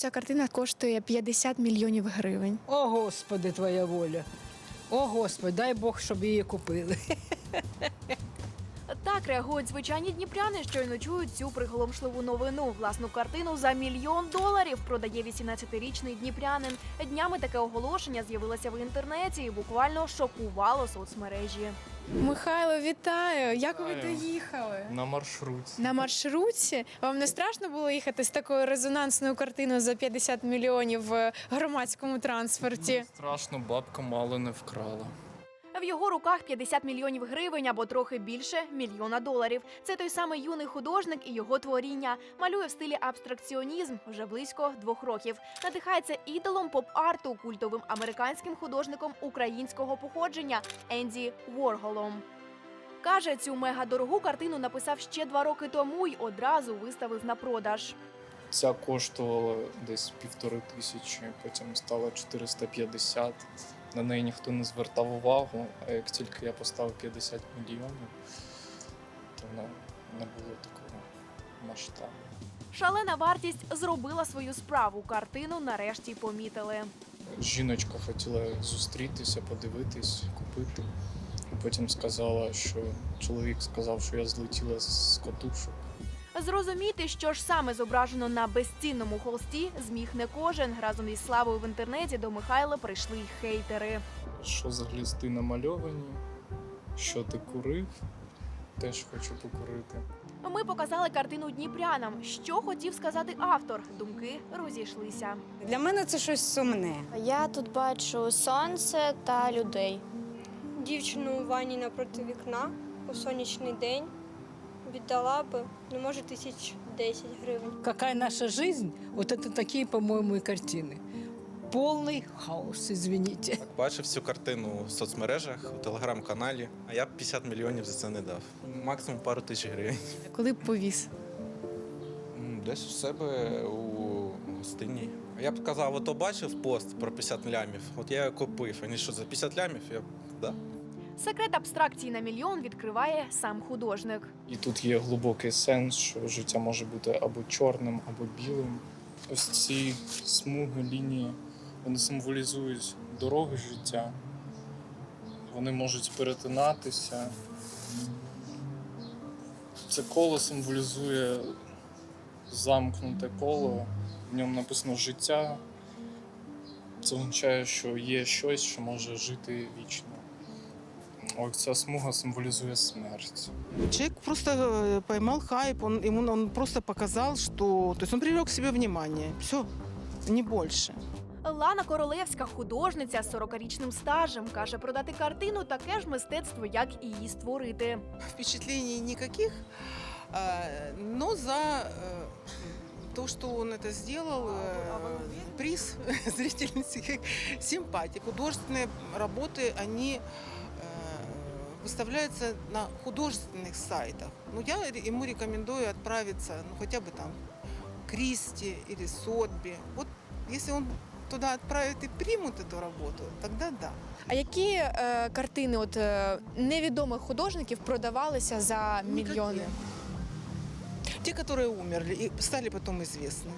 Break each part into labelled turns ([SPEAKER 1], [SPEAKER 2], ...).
[SPEAKER 1] Ця картина коштує 50 мільйонів гривень.
[SPEAKER 2] О, Господи, твоя воля. О, Господи, дай Бог, щоб її купили.
[SPEAKER 3] Так реагують звичайні дніпряни, щойно чують цю приголомшливу новину. Власну картину за мільйон доларів продає 18-річний дніпрянин. Днями таке оголошення з'явилося в інтернеті і буквально шокувало соцмережі.
[SPEAKER 1] Михайло, вітаю! Як ви
[SPEAKER 4] Вітаю.
[SPEAKER 1] доїхали?
[SPEAKER 4] На маршруті.
[SPEAKER 1] На маршрутці вам не страшно було їхати з такою резонансною картиною за 50 мільйонів в громадському транспорті?
[SPEAKER 4] Страшно, бабка мало не вкрала.
[SPEAKER 3] В його руках 50 мільйонів гривень або трохи більше мільйона доларів. Це той самий юний художник і його творіння. Малює в стилі абстракціонізм вже близько двох років. Надихається ідолом поп-арту культовим американським художником українського походження Енді Ворголом. Каже, цю мегадорогу картину написав ще два роки тому й одразу виставив на продаж.
[SPEAKER 4] Ця коштувала десь півтори тисячі, потім стала 450. На неї ніхто не звертав увагу, а як тільки я поставив 50 мільйонів, то вона не було такого масштабу.
[SPEAKER 3] Шалена вартість зробила свою справу. Картину нарешті помітили.
[SPEAKER 4] Жіночка хотіла зустрітися, подивитись, купити. Потім сказала, що чоловік сказав, що я злетіла з катушок.
[SPEAKER 3] Зрозуміти, що ж саме зображено на безцінному холсті, зміг не кожен. Разом із славою в інтернеті до Михайла прийшли й хейтери.
[SPEAKER 4] Що за глісти намальовані, що ти курив, теж хочу покурити.
[SPEAKER 3] Ми показали картину дніпрянам. Що хотів сказати автор? Думки розійшлися.
[SPEAKER 5] Для мене це щось сумне.
[SPEAKER 6] Я тут бачу сонце та людей.
[SPEAKER 7] дівчину у ванні напроти вікна у сонячний день віддала би, ну може, тисяч десять гривень.
[SPEAKER 2] Какая наша жизнь? Вот это такие, по-моему, и картины. Полный хаос, извините.
[SPEAKER 8] Так, бачив цю картину в соцмережах, у телеграм-каналі, а я б 50 мільйонів за це не дав. Максимум пару тисяч гривень.
[SPEAKER 1] Коли б повіз?
[SPEAKER 8] М, Десь у себе у гостині. А Я б казав, ото бачив пост про 50 лямів, от я його купив. Вони що, за 50 лямів? Я б, да.
[SPEAKER 3] Секрет абстракції на мільйон відкриває сам художник.
[SPEAKER 4] І тут є глибокий сенс, що життя може бути або чорним, або білим. Ось ці смуги, лінії, вони символізують дороги життя. Вони можуть перетинатися. Це коло символізує замкнуте коло, в ньому написано життя. Це означає, що є щось, що може жити вічно. Ось ця смуга символізує смерть.
[SPEAKER 9] Человек просто э, поймал хайп, он, ему, он просто показал, что... То есть он привлек к себе внимание. Все, не больше.
[SPEAKER 3] Лана Королевська, художниця з 40-річним стажем, каже, продати картину таке ж мистецтво, як і її створити.
[SPEAKER 9] Впечатлений никаких, э, но за э, то, что он это сделал, э, приз зрительских симпатий. Художественные работы, они э, выставляются на художественных сайтах. Ну, я ре- ему рекомендую отправиться, ну, хотя бы там, к Кристи или Сотби. Вот если он туда отправит и примут эту работу, тогда да.
[SPEAKER 1] А які е, картини от е, невідомих художників продавалися за мільйони?
[SPEAKER 9] Те, которые умерли и стали потом известны.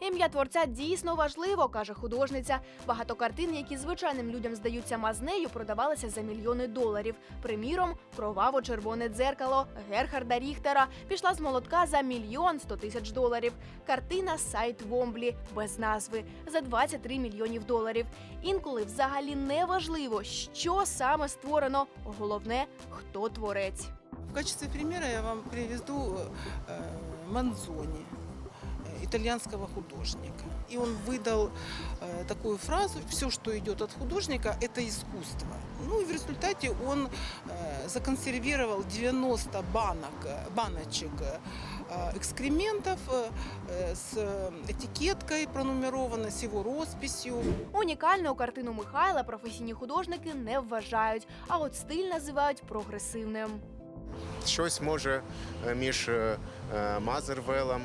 [SPEAKER 3] Ім'я творця дійсно важливо, каже художниця. Багато картин, які звичайним людям здаються мазнею, продавалися за мільйони доларів. Приміром, кроваво-червоне дзеркало Герхарда Ріхтера пішла з молотка за мільйон сто тисяч доларів. Картина Сайт Вомблі без назви за 23 мільйонів доларів. Інколи взагалі не важливо, що саме створено. Головне, хто творець.
[SPEAKER 9] В качестве примера я вам приведу э, Манзони, итальянского художника. И он выдал э, такую фразу «Все, что идет от художника, это искусство». Ну и в результате он э, законсервировал 90 банок, э, баночек э, экскрементов э, с этикеткой пронумерованной, с его росписью.
[SPEAKER 3] Унікальну картину Михайла професійні художники не вважають, а от стиль називають прогресивним.
[SPEAKER 10] щось може е, між е, е, Мазервелем,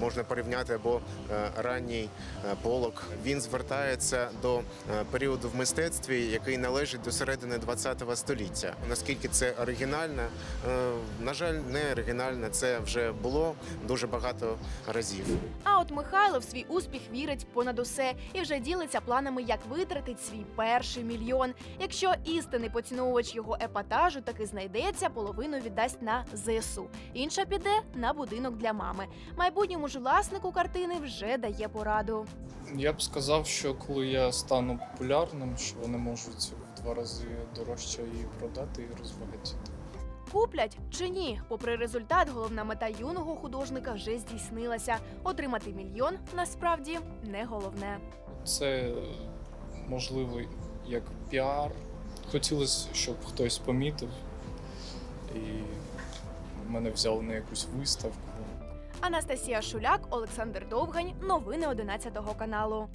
[SPEAKER 10] можна порівняти або е, ранній е, полок. Він звертається до е, періоду в мистецтві, який належить до середини ХХ століття. Наскільки це оригінально? Е, На жаль, не оригінально. Це вже було дуже багато разів.
[SPEAKER 3] А от Михайло в свій успіх вірить понад усе і вже ділиться планами, як витратить свій перший мільйон. Якщо істинний поціновувач його епатажу таки знайдеться, половину віддасть на ЗСУ. Інша піде на будинок для мами. Майбутньому ж власнику картини вже дає пораду.
[SPEAKER 4] Я б сказав, що коли я стану популярним, що вони можуть в два рази дорожче її продати і розбагатіти.
[SPEAKER 3] Куплять чи ні? Попри результат, головна мета юного художника вже здійснилася. Отримати мільйон насправді не головне.
[SPEAKER 4] Це можливо як піар. Хотілося, щоб хтось помітив і мене взяли на якусь виставку.
[SPEAKER 3] Анастасія Шуляк, Олександр Довгань. Новини 11 каналу.